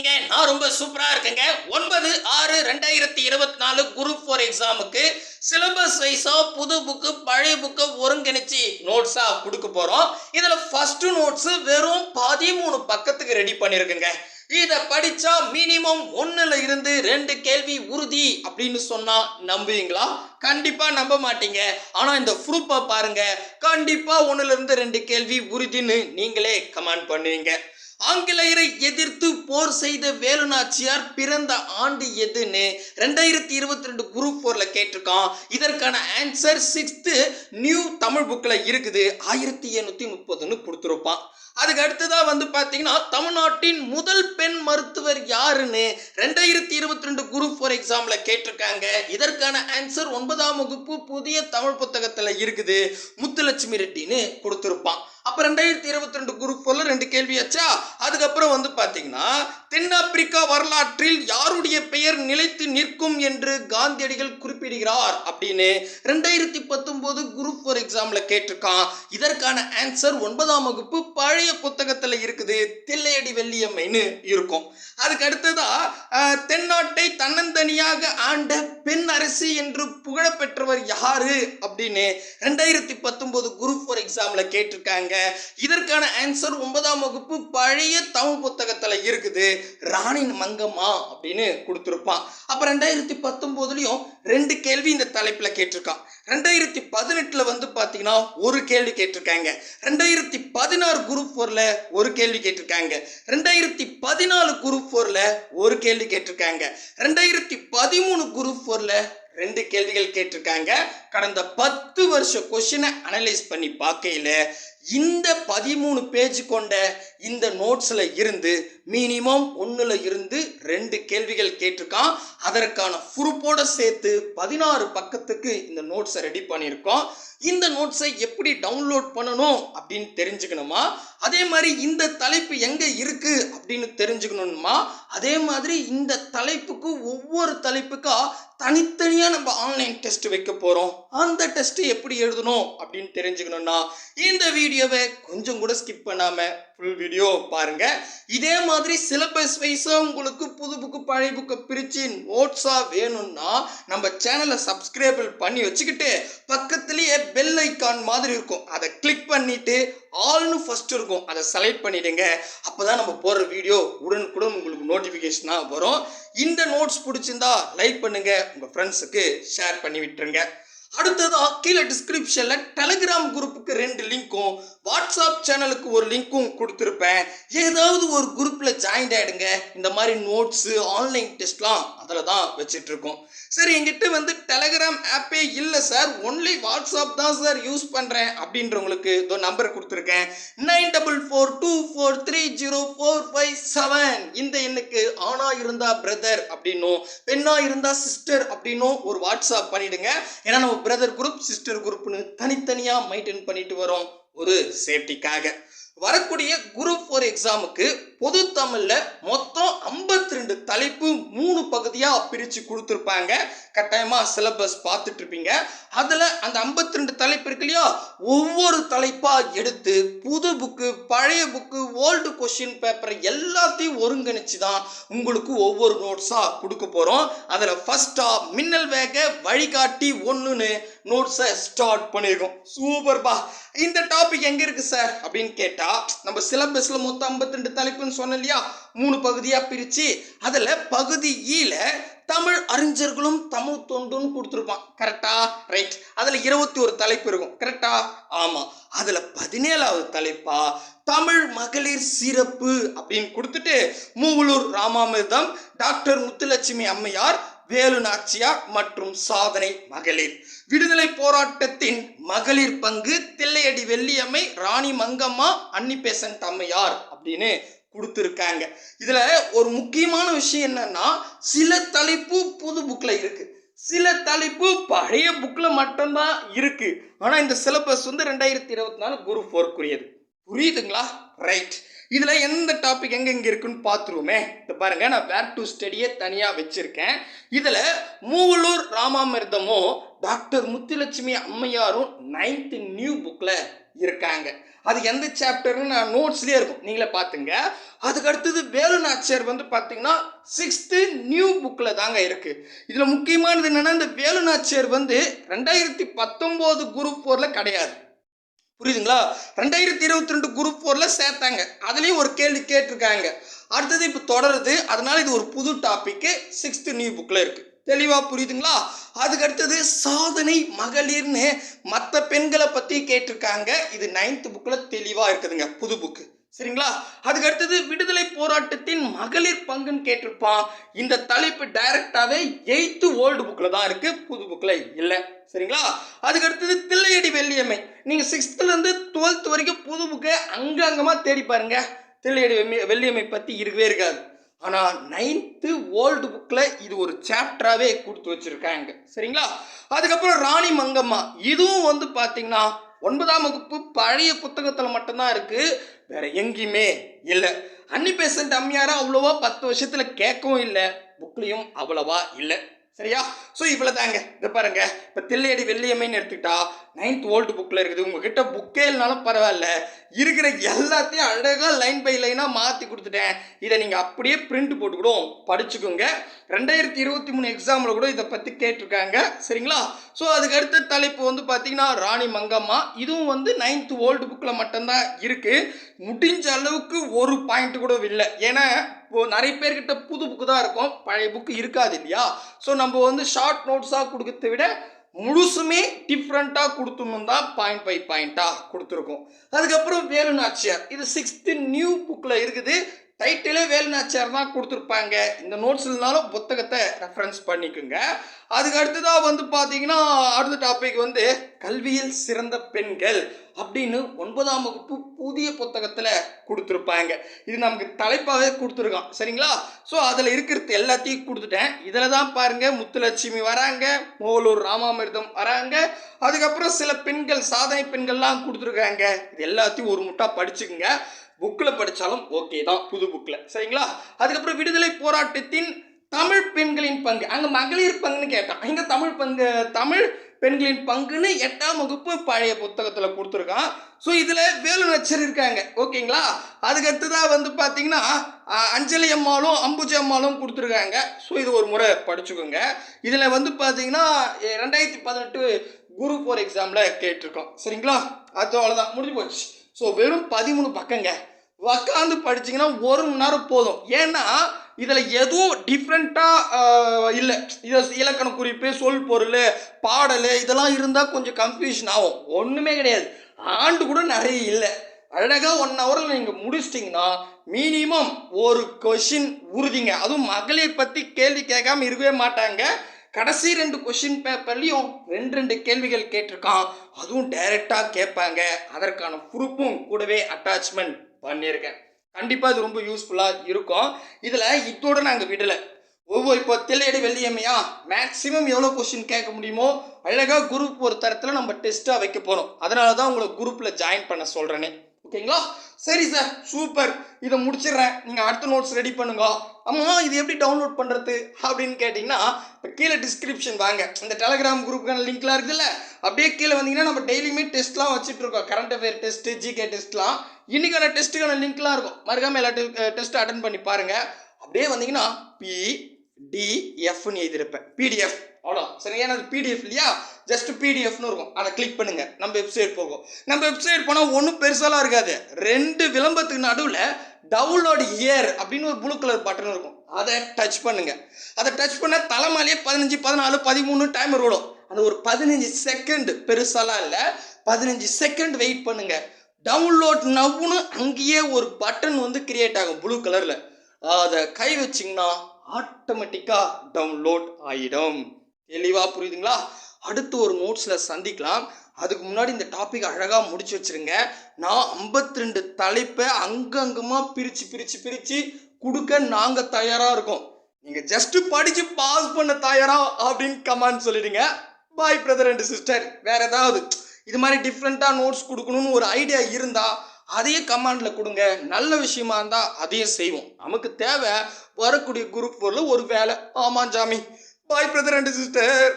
இருக்கீங்க. நான் ரொம்ப சூப்பராக இருக்கேங்க. ஒன்பது ஆறு ரெண்டாயிரத்தி இருபத்தி நாலு குரூப் ஃபோர் எக்ஸாமுக்கு சிலபஸ் வைஸாக புது புக்கு பழைய புக்கை ஒருங்கிணைச்சு நோட்ஸாக கொடுக்க போகிறோம் இதில் ஃபஸ்ட்டு நோட்ஸு வெறும் பதிமூணு பக்கத்துக்கு ரெடி பண்ணியிருக்குங்க இதை படித்தா மினிமம் ஒன்றில் இருந்து ரெண்டு கேள்வி உறுதி அப்படின்னு சொன்னால் நம்புவீங்களா? கண்டிப்பாக நம்ப மாட்டீங்க. ஆனால் இந்த ப்ரூப்பை பாருங்க. கண்டிப்பாக ஒன்றுலேருந்து ரெண்டு கேள்வி உறுதின்னு நீங்களே கமெண்ட் பண்ணுவீங்க. ஆங்கிலேயரை எதிர்த்து போர் செய்த வேலுநாச்சியார் பிறந்த ஆண்டு எதுன்னு ரெண்டாயிரத்தி இருபத்தி ரெண்டு குரூப் போர்ல கேட்டிருக்கான். இதற்கான ஆன்சர் சிக்ஸ்த்து நியூ தமிழ் புக்கில் இருக்குது. ஆயிரத்தி எண்ணூற்றி முப்பதுன்னு கொடுத்துருப்பான். அதுக்கு அடுத்ததாக வந்து பார்த்தீங்கன்னா தமிழ்நாட்டின் முதல் பெண் மருத்துவர் யாருன்னு ரெண்டாயிரத்தி இருபத்தி ரெண்டு குரூப் ஃபோர் எக்ஸாமில் கேட்டிருக்காங்க. இதற்கான ஆன்சர் ஒன்பதாம் வகுப்பு புதிய தமிழ் புத்தகத்தில் இருக்குது. முத்துலட்சுமி ரெட்டின்னு கொடுத்துருப்பான். அப்போ ரெண்டாயிரத்தி இருபத்தி ரெண்டு குரூப் ஃபோர்ல ரெண்டு கேள்வியாச்சா அதுக்கப்புறம் வந்து பார்த்தீங்கன்னா தென்னாப்பிரிக்கா வரலாற்றில் யாருடைய பெயர் நிலைத்து நிற்கும் என்று காந்தியடிகள் குறிப்பிடுகிறார் அப்படின்னு ரெண்டாயிரத்தி பத்தொன்பது குரூப் ஃபோர் எக்ஸாம்ல கேட்டிருக்கான். இதற்கான ஆன்சர் ஒன்பதாம் வகுப்பு பழைய புத்தகத்தில் இருக்குது. தில்லையடி வெள்ளியம்மைன்னு இருக்கும். அதுக்கு அடுத்ததா தென்னாட்டை தன்னந்தனியாக ஆண்ட பெண் அரசி என்று புகழப்பெற்றவர் யாரு அப்படின்னு ரெண்டாயிரத்தி பத்தொன்பது குரூப் ஃபோர் எக்ஸாம்ல கேட்டிருக்காங்க. இதற்கான ஆன்சர் ஒன்பதாம் வகுப்பு பழைய தமிழ் புத்தகத்துல இருக்குது. ராணி மங்கம்மா அப்படின்னு கொடுத்துருப்பான். அப்போ ரெண்டாயிரத்தி பத்தொன்பதுலயும் ரெண்டு கேள்வி இந்த தலைப்புல கேட்டிருக்கான். ரெண்டாயிரத்தி பதினெட்டுல வந்து பார்த்தீங்கன்னா ஒரு கேள்வி கேட்டிருக்காங்க. ரெண்டாயிரத்தி பதினாறு குரூப் ஃபோர்ல ஒரு கேள்வி கேட்டிருக்காங்க. ரெண்டாயிரத்தி பதினாலு குரூப் ஃபோர்ல ஒரு கேள்வி கேட்டிருக்காங்க. ரெண்டாயிரத்தி பதிமூணு குரூப் ஃபோர்ல ரெண்டு கேள்விகள் கேட்டிருக்காங்க. கடந்த பத்து வருஷ கொஷினை அனலைஸ் பண்ணி பார்க்கையில இந்த பதிமூணு பேஜ் கொண்ட இந்த நோட்ஸில் இருந்து மினிமம் ஒன்றில் இருந்து ரெண்டு கேள்விகள் கேட்டிருக்கான். அதற்கான ப்ரூஃபோட சேர்த்து பதினாறு பக்கத்துக்கு இந்த நோட்ஸை ரெடி பண்ணியிருக்கோம். இந்த நோட்ஸை எப்படி டவுன்லோட் பண்ணணும் அப்படின்னு தெரிஞ்சுக்கணுமா? அதே மாதிரி இந்த தலைப்பு எங்கே இருக்குது அப்படின்னு தெரிஞ்சுக்கணுமா அதே மாதிரி இந்த தலைப்புக்கு ஒவ்வொரு தலைப்புக்கா தனித்தனியாக நம்ம ஆன்லைன் டெஸ்ட் வைக்க போகிறோம் அந்த டெஸ்ட்டு எப்படி எழுதணும் அப்படின்னு தெரிஞ்சுக்கணும்னா இந்த வீடியோவை கொஞ்சம் கூட ஸ்கிப் பண்ணாமல் ஃபுல் வீடியோ பாருங்க. இதே மாதிரி சிலபஸ் வைஸாக உங்களுக்கு புது புக்கு பழைய புக்கு பிரித்து நோட்ஸாக வேணும்னா நம்ம சேனலை சப்ஸ்கிரைபிள் பண்ணி வச்சுக்கிட்டு பக்கத்துலேயே பெல் ஐக்கான் மாதிரி இருக்கும். அதை கிளிக் பண்ணிட்டு ஆல்னு ஃபஸ்ட்டு இருக்கும். அதை செலக்ட் பண்ணிடுங்க. அப்போ தான் நம்ம போடுற வீடியோ உடனுக்குடன் உங்களுக்கு நோட்டிஃபிகேஷனாக வரும். இந்த நோட்ஸ் பிடிச்சிருந்தா லைக் பண்ணுங்க. உங்கள் ஃப்ரெண்ட்ஸுக்கு ஷேர் பண்ணி விட்டுருங்க. அடுத்ததாக கீழே டிஸ்கிரிப்ஷனில் டெலிகிராம் குரூப்புக்கு ரெண்டு லிங்க்கும் வாட்ஸ்அப் சேனலுக்கு ஒரு லிங்க்கும் கொடுத்துருப்பேன். ஏதாவது ஒரு குரூப்பில் ஜாயின் ஆகிடுங்க இந்த மாதிரி நோட்ஸு ஆன்லைன் டெஸ்ட்லாம் அதில் தான் வச்சுட்டு இருக்கோம் சரி எங்கிட்ட வந்து டெலிகிராம் ஆப்பே இல்லை சார் ஒன்லி வாட்ஸ்அப் தான் சார் யூஸ் பண்ணுறேன் அப்படின்றவங்களுக்கு இதோ நம்பர் கொடுத்துருக்கேன். Nine double four two four three zero four five seven இந்த எண்ணுக்கு ஆணா இருந்தா பிரதர் அப்படின்னும் பெண்ணா இருந்தா சிஸ்டர் அப்படின்னும் ஒரு வாட்ஸ்அப் பண்ணிடுங்க. ஏன்னா நம்ம பிரதர் குரூப் சிஸ்டர் குரூப்னு தனித்தனியாக மெயின்டைன் பண்ணிட்டு வரோம் ஒரு சேஃப்டிக்காக வரக்கூடிய குரூப் ஃபோர் எக்ஸாமுக்கு பொது தமிழில் மொத்தம் 52 ரெண்டு தலைப்பு மூணு பகுதியாக பிரித்து கொடுத்துருப்பாங்க. கட்டாயமாக சிலபஸ் பார்த்துட்டு இருப்பீங்க. அதில் அந்த 52 ரெண்டு தலைப்பு இருக்கு இல்லையா? ஒவ்வொரு தலைப்பாக எடுத்து புது புக்கு பழைய புக்கு ஓல்டு கொஷின் பேப்பர் எல்லாத்தையும் ஒருங்கிணைச்சு தான் உங்களுக்கு ஒவ்வொரு நோட்ஸாக கொடுக்க போகிறோம் அதில் ஃபஸ்ட்டாக மின்னல் வேக வழிகாட்டி ஒன்றுன்னு நோட்ஸை ஸ்டார்ட் பண்ணியிருக்கோம் சூப்பர்பா இந்த டாபிக் எங்கே இருக்குது சார் அப்படின்னு கேட்டால் நம்ம சிலபஸில் மொத்தம் 52 ரெண்டு தலைப்புன்னு சொன்னோம் இல்லையா? மூணு பகுதியாக பிரித்து அதில் பகுதி e ஈல தமிழ் அறிஞர்களும் தமிழ் தொண்டுன்னு கொடுத்துருப்பான். கரெக்டா ரைட் அதில் இருபத்தி ஒரு தலைப்பு இருக்கும். கரெக்டா ஆமாம் அதில் பதினேழாவது தலைப்பா தமிழ் மகளிர் சிறப்பு அப்படின்னு கொடுத்துட்டு மூவலூர் ராமாமிர்தம் டாக்டர் முத்துலட்சுமி அம்மையார் வேலு நாச்சியார் மற்றும் சாதனை மகளிர். விடுதலை போராட்டத்தின் மகளிர் பங்கு தில்லையடி வெள்ளியம்மை ராணி மங்கம்மா அன்னி பேசன்ட் அம்மையார் அப்படின்னு கொடுத்துருக்காங்க. இதுல ஒரு முக்கியமான விஷயம் என்னன்னா சில தலைப்பு புது புக்ல இருக்கு. சில தலைப்பு பழைய புக்கில் மட்டும்தான் இருக்கு. ஆனால் இந்த சிலபஸ் வந்து ரெண்டாயிரத்தி இருபத்தி நாலு குரு ஃபோர்க்குரியது புரியுதுங்களா? ரைட் இதில் எந்த டாபிக் எங்கெங்கே இருக்குன்னு பார்த்துருவோமே இப்போ பாருங்க நான் வேர் டு ஸ்டடியே தனியாக வச்சுருக்கேன். இதில் மூவலூர் ராமாமிர்தமும் டாக்டர் முத்துலட்சுமி அம்மையாரும் நைன்த் நியூ புக்கில் இருக்காங்க. அது எந்த சாப்டர்னு நான் நோட்ஸ்லேயே இருக்கும். நீங்களே பார்த்துங்க அதுக்கு அடுத்தது வேலு நாச்சியார் வந்து பார்த்தீங்கன்னா சிக்ஸ்த்து நியூ புக்கில் தாங்க இருக்குது இதில் முக்கியமானது என்னென்னா இந்த வேலு நாச்சியார் வந்து ரெண்டாயிரத்தி பத்தொம்போது குரூப் ஃபோரில் கிடையாது. புரியுதுங்களா? ரெண்டாயிரத்தி இருபத்தி ரெண்டு குரூப் ஃபோரில் சேர்த்தாங்க. அதுலேயும் ஒரு கேள்வி கேட்டிருக்காங்க. அடுத்தது இப்போ தொடருது. அதனால இது ஒரு புது டாப்பிக்கு சிக்ஸ்த்து நியூ புக்கில் இருக்குது தெளிவாக புரியுதுங்களா? அதுக்கு அடுத்தது சாதனை மகளிர்னு மற்ற பெண்களை பற்றி கேட்டிருக்காங்க. இது நைன்த் புக்கில் தெளிவாக இருக்குதுங்க. புது புக்கு சரிங்களா? அதுக்கு அடுத்தது விடுதலை போராட்டத்தின் மகளிர் பங்குன்னு கேட்டிருப்பான். இந்த தலைப்பு டைரக்டாகவே எயித்து ஓல்டு புக்கில் தான் இருக்குது புது புக்கில் இல்லை. சரிங்களா? அதுக்கு அடுத்தது தில்லையடி வெள்ளியம்மை. நீங்கள் சிக்ஸ்த்துலேருந்து டுவெல்த் வரைக்கும் புது புக்கை அங்கங்கமாக தேடி பாருங்க. தில்லையடி வெம்மி வெள்ளியம்மை பற்றி இருக்கவே இருக்காது. ஆனால் நைன்த்து ஓல்டு புக்கில் இது ஒரு சாப்டராகவே கொடுத்து வச்சுருக்காங்க. சரிங்களா? அதுக்கப்புறம் ராணி மங்கம்மா. இதுவும் வந்து பார்த்தீங்கன்னா ஒன்பதாம் வகுப்பு பழைய புத்தகத்தில் மட்டும்தான் இருக்குது வேற எங்கேயுமே இல்லை. அன்னி பேசண்ட் அம்மியாரை அவ்வளோவா பத்து வருஷத்தில் கேட்கவும் இல்லை. புக்லேயும் அவ்வளவா இல்லை. சரியா? ஸோ இவ்வளோ தாங்க இதை பாருங்க. இப்போ தில்லையடி வெள்ளியம்மைன்னு எடுத்துக்கிட்டா நைன்த் ஓல்டு புக்கில் இருக்குது. உங்ககிட்ட புக்கே இல்லைனாலும் பரவாயில்ல. இருக்கிற எல்லாத்தையும் அழகாக லைன் பை லைனாக மாற்றி கொடுத்துட்டேன். இதை நீங்கள் அப்படியே பிரிண்ட் போட்டு கூட படிச்சுக்கோங்க. ரெண்டாயிரத்தி இருபத்தி மூணு எக்ஸாமில் கூட இதை பற்றி கேட்டிருக்காங்க. சரிங்களா? ஸோ அதுக்கு அடுத்த தலைப்பு வந்து பார்த்தீங்கன்னா ராணி மங்கம்மா. இதுவும் வந்து நைன்த் ஓல்டு புக்கில் மட்டும்தான் இருக்குது முடிஞ்ச அளவுக்கு ஒரு பாயிண்ட் கூட இல்லை. ஏன்னா இப்போ நிறைய பேர்கிட்ட புது புக்கு தான் இருக்கும். பழைய புக்கு இருக்காது இல்லையா? ஸோ நம்ம வந்து ஷார்ட் நோட்ஸாக கொடுக்கறத விட முழுசுமே டிஃப்ரெண்ட்டாக கொடுத்துணும் தான் பாயிண்ட் பை பாயிண்ட்டாக கொடுத்துருக்கோம். அதுக்கப்புறம் வேலு நாச்சியார் இது சிக்ஸ்த்து நியூ புக்கில் இருக்குது. டைட்டிலே வேலுநாச்சியார் தான் கொடுத்துருப்பாங்க. இந்த நோட்ஸ் இல்லைனாலும் புத்தகத்தை ரெஃபரன்ஸ் பண்ணிக்கோங்க. அதுக்கு அடுத்ததாக வந்து பார்த்தீங்கன்னா அடுத்த டாபிக் வந்து கல்வியில் சிறந்த பெண்கள் அப்படின்னு ஒன்பதாம் வகுப்பு புதிய புத்தகத்தில் கொடுத்துருப்பாங்க. இது நமக்கு தலைப்பாகவே கொடுத்துருக்கான். சரிங்களா? ஸோ அதில் இருக்கிறது எல்லாத்தையும் கொடுத்துட்டேன். இதில் தான் பாருங்கள் முத்துலட்சுமி வராங்க மோலூர் ராமாமிர்தம் வராங்க. அதுக்கப்புறம் சில பெண்கள் சாதனை பெண்கள்லாம் கொடுத்துருக்காங்க. இது எல்லாத்தையும் ஒரு முட்டா படிச்சுக்குங்க. புக்கில் படித்தாலும் ஓகே தான் புது புக்கில் சரிங்களா? அதுக்கப்புறம் விடுதலை போராட்டத்தின் தமிழ் பெண்களின் பங்கு. அங்கே மகளிர் பங்குன்னு கேட்டான். இங்கே தமிழ் பங்கு? தமிழ் பெண்களின் பங்குன்னு எட்டாம் வகுப்பு பழைய புத்தகத்தில் கொடுத்துருக்கான். ஸோ இதில் வேலு நச்சர் இருக்காங்க ஓகேங்களா அதுக்கடுத்ததாக வந்து பார்த்தீங்கன்னா அஞ்சலி அம்மாளும் அம்புஜி அம்மாளும் கொடுத்துருக்காங்க. ஸோ இது ஒரு முறை படிச்சுக்கோங்க. இதில் வந்து பார்த்தீங்கன்னா ரெண்டாயிரத்தி பதினெட்டு குரு ஃபோர் எக்ஸாமில் கேட்டிருக்கோம் சரிங்களா? அது அவ்வளோதான் முடிஞ்சு போச்சு. ஸோ வெறும் பதிமூணு பக்கங்க. உக்காந்து படிச்சீங்கன்னா ஒரு மணி நேரம் போதும். ஏன்னா இதில் எதுவும் டிஃப்ரெண்ட்டாக இல்லை. இதை இலக்கண குறிப்பு சொல் பொருள் பாடல் இதெல்லாம் இருந்தால் கொஞ்சம் கன்ஃபியூஷன் ஆகும். ஒன்றுமே கிடையாது. ஆண்டு கூட நிறைய இல்லை. அழகாக ஒன் ஹவரில் நீங்கள் முடிச்சிட்டிங்கன்னா மினிமம் ஒரு கொஷின் உறுதிங்க. அதுவும் மகளிர் பற்றி கேள்வி கேட்காம இருக்கவே மாட்டாங்க. கடைசி ரெண்டு கொஷின் பேப்பர்லேயும் ரெண்டு ரெண்டு கேள்விகள் கேட்டிருக்கான். அதுவும் டைரெக்டாக கேட்பாங்க. அதற்கான ப்ரூஃபும் கூடவே அட்டாச்மெண்ட் பண்ணியிருக்கேன். கண்டிப்பாக அது ரொம்ப யூஸ்ஃபுல்லாக இருக்கும். இதில் இதோட நாங்கள் விடலை. ஒவ்வொரு இப்போ தில்லையடி வெள்ளியம்மையா மேக்ஸிமம் எவ்வளோ கொஷின் கேட்க முடியுமோ அழகாக குரூப் ஒரு தரத்தில் நம்ம டெஸ்ட்டாக வைக்க போகிறோம் அதனால தான் உங்களை குரூப்பில் ஜாயின் பண்ண சொல்கிறேனே ஓகேங்களா சரி சார் சூப்பர் இதை முடிச்சிடுறேன். நீங்கள் அடுத்த நோட்ஸ் ரெடி பண்ணுங்க. அம்மா இது எப்படி டவுன்லோட் பண்ணுறது அப்படின்னு கேட்டிங்கன்னா இப்போ கீழே டிஸ்கிரிப்ஷன் வாங்க. இந்த டெலகிராம் குரூப்புக்கான லிங்க்லாம் இருக்குல்ல அப்படியே கீழே வந்தீங்கன்னா நம்ம டெய்லியுமே டெஸ்ட்லாம் வச்சுட்ருக்கோம் கரண்ட் அஃபேர் டெஸ்ட்டு ஜிகே டெஸ்ட்லாம் இன்றைக்கான டெஸ்ட்டுக்கான லிங்க்லாம் இருக்கும். மறக்காம எல்லா டெஸ்ட்டு அட்டன் பண்ணி பாருங்கள் அப்படியே வந்தீங்கன்னா பி டிஎஃப்னு எழுதியிருப்பேன். பிடிஎஃப் அவ்வளோ சரி ஏன்னா அது பிடிஎஃப் இல்லையா? ஜஸ்ட் பிடிஎஃப்னு இருக்கும். அதை கிளிக் பண்ணுங்க. நம்ம வெப்சைட் போகும். நம்ம வெப்சைட் போனால் ஒன்றும் பெருசாலாம் இருக்காது. ரெண்டு விளம்பரத்துக்கு நடுவில் டவுன்லோட் இயர் அப்படின்னு ஒரு ப்ளூ கலர் பட்டன் இருக்கும். அதை டச் பண்ணுங்க. அதை டச் பண்ணால் தலைமையிலேயே பதினஞ்சு பதினாலு பதிமூணு டைமர் ஓடும். அந்த ஒரு பதினஞ்சு செகண்ட் பெருசாலாம் இல்லை. பதினஞ்சு செகண்ட் வெயிட் பண்ணுங்க. டவுன்லோட் நவ்னு அங்கேயே ஒரு பட்டன் வந்து கிரியேட் ஆகும் ப்ளூ கலரில் அதை கை வச்சிங்கன்னா ஆட்டோமேட்டிக்காக டவுன்லோட் ஆகிடும் தெளிவாக புரியுதுங்களா? அடுத்து ஒரு நோட்ஸில் சந்திக்கலாம். அதுக்கு முன்னாடி இந்த டாபிக் அழகாக முடிச்சு வச்சிருங்க. நான் 52 ரெண்டு தலைப்பை அங்கங்கமாக பிரித்து பிரித்து பிரித்து கொடுக்க நாங்கள் தயாராக இருக்கோம். நீங்கள் ஜஸ்ட்டு படித்து பாஸ் பண்ண தயாரா அப்படின்னு கமெண்ட் சொல்லிடுங்க. பாய் பிரதர் அண்ட் சிஸ்டர் வேறு ஏதாவது இது மாதிரி டிஃப்ரெண்ட்டாக நோட்ஸ் கொடுக்கணும்னு ஒரு ஐடியா இருந்தால் அதையே கமாண்டில் கொடுங்க. நல்ல விஷயமா இருந்தால் அதையும் செய்வோம். நமக்கு தேவை வரக்கூடிய குரூப் பொருள் ஒரு வேலை. ஆமாம் ஜாமி. பாய் பிரதர் அண்ட் சிஸ்டர்